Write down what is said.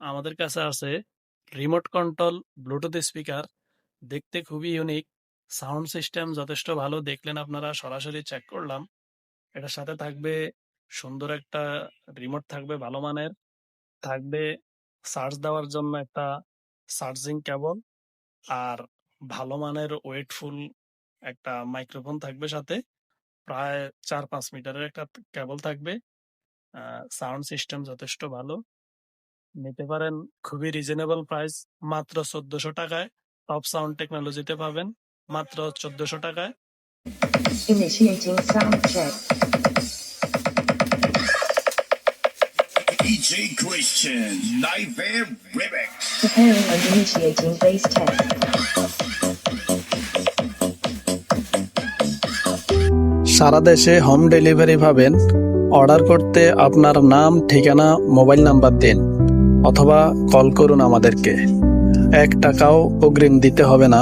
আমাদের কাছে আছে রিমোট কন্ট্রোল ব্লুটুথ স্পিকার দেখতে খুবই ইউনিক সাউন্ড সিস্টেম যথেষ্ট ভালো। দেখলেন আপনারা সরাসরি চেক করলাম। এটার সাথে থাকবে সুন্দর একটা রিমোট থাকবে ভালো মানের। থাকবে চার্জ দেওয়ার জন্য একটা চার্জিং কেবল আর ভালো মানের ওয়েটফুল একটা মাইক্রোফোন থাকবে সাথে। প্রায় চার পাঁচ মিটারের একটা কেবল থাকবে সাউন্ড সিস্টেম যথেষ্ট ভালো নিতে পারেন খুবই রিজনেবল প্রাইস মাত্র চোদ্দশো টাকায় টপ সাউন্ড টেকনোলজিতে পাবেন মাত্র চোদ্দশো টাকায় Initiating sound check. DJ Christian, Nightmare Remix. Preparing and initiating bass test. সারা দেশে হোম ডেলিভারি পাবেন অর্ডার করতে আপনার নাম, ঠিকানা মোবাইল নাম্বার দিন, অথবা কল করুন আমাদেরকে। এক টাকাও অগ্রিম দিতে হবে না।